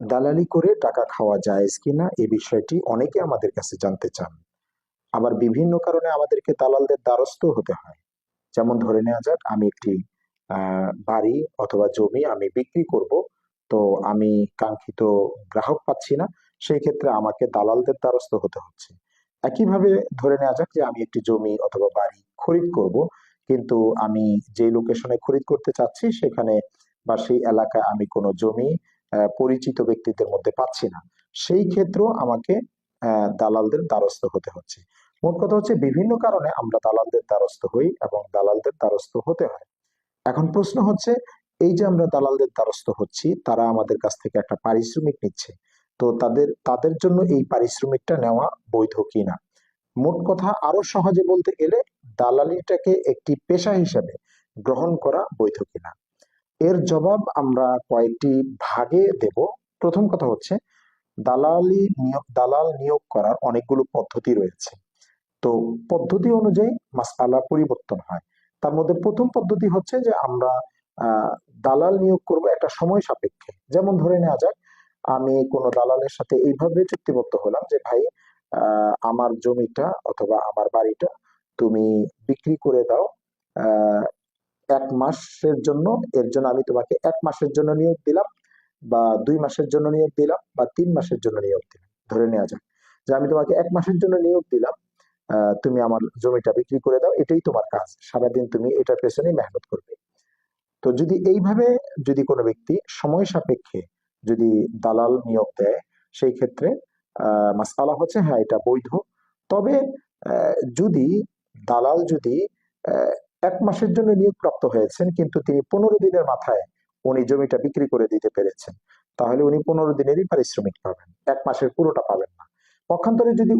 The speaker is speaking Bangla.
দালালি করে টাকা খাওয়া জায়েজ কিনা এ বিষয়টি অনেকে আমাদের কাছে জানতে চান। আবার বিভিন্ন কারণে আমাদেরকে দালালদের দ্বারস্থ হতে হয়। যেমন ধরে নেওয়া যাক, আমি একটি বাড়ি অথবা জমি আমি বিক্রি করব, তো আমি কাঙ্ক্ষিত গ্রাহক পাচ্ছি না, সেই ক্ষেত্রে আমাকে দালালদের দ্বারস্থ হতে হচ্ছে। একইভাবে ধরে নেওয়া যাক যে আমি একটি জমি অথবা বাড়ি খরিদ করব, কিন্তু আমি যে লোকেশনে খরিদ করতে চাচ্ছি, সেখানে বা সেই এলাকায় আমি কোনো জমি পরিচিত ব্যক্তিদের মধ্যে পাচ্ছি না। সেই ক্ষেত্রেও আমাকে দালালদের দ্বারস্থ হতে হচ্ছে। মোট কথা হচ্ছে বিভিন্ন কারণে আমরা দালালদের দ্বারস্থ হই এবং দালালদের দ্বারস্থ হতে হয়। এখন প্রশ্ন হচ্ছে, এই যে আমরা দালালদের দ্বারস্থ হচ্ছি, তারা আমাদের কাছ থেকে একটা পারিশ্রমিক নিচ্ছে। তো তাদের তাদের জন্য এই পারিশ্রমিকটা নেওয়া বৈধ কিনা? মোট কথা আরও সহজে বলতে গেলে, দালালিটাকে একটি পেশা হিসেবে গ্রহণ করা বৈধ কিনা? এর জবাব আমরা কয়েকটি ভাগে দেব। প্রথম কথা হচ্ছে, দালালি নিয়োগ, দালাল নিয়োগ করার অনেকগুলো পদ্ধতি রয়েছে। তো পদ্ধতি অনুযায়ী মাসআলা পরিবর্তন হয়। তার মধ্যে প্রথম পদ্ধতি হচ্ছে যে আমরা দালাল নিয়োগ করব একটা সময় সাপেক্ষে। যেমন ধরে নেওয়া যাক, আমি কোনো দালালের সাথে এইভাবে চুক্তিবদ্ধ হলাম যে, ভাই আমার জমিটা অথবা আমার বাড়িটা তুমি বিক্রি করে দাও এক মাসের জন্য, এর জন্য আমি তোমাকে এক মাসের জন্য নিয়োগ দিলাম বা দুই মাসের জন্য নিয়োগ দিলাম বা তিন মাসের জন্য নিয়োগ দিলাম, ধরে নেওয়া যাক। যে আমি তোমাকে এক মাসের জন্য নিয়োগ দিলাম তুমি আমার জমিটা বিক্রি করে দাও, এটাই তোমার কাজ। সারাদিন তুমি এটার পেছনেই মেহনত করবে। তো যদি এইভাবে যদি কোনো ব্যক্তি সময় সাপেক্ষে যদি দালাল নিয়োগ দেয়, সেই ক্ষেত্রে মাসালা হচ্ছে হ্যাঁ এটা বৈধ। তবে যদি দালাল যদি এক মাসের জন্য নিয়োগপ্রাপ্ত হয়েছেন, কিন্তু তিনি পনেরো দিনের মাথায় উনি জমিটা বিক্রি করে দিতে পেরেছেন। তাহলে উনি পনেরো দিনেরই পারিশ্রমিক পাবেন, এক মাসের পুরোটা পাবেন না। পক্ষান্তরে যদি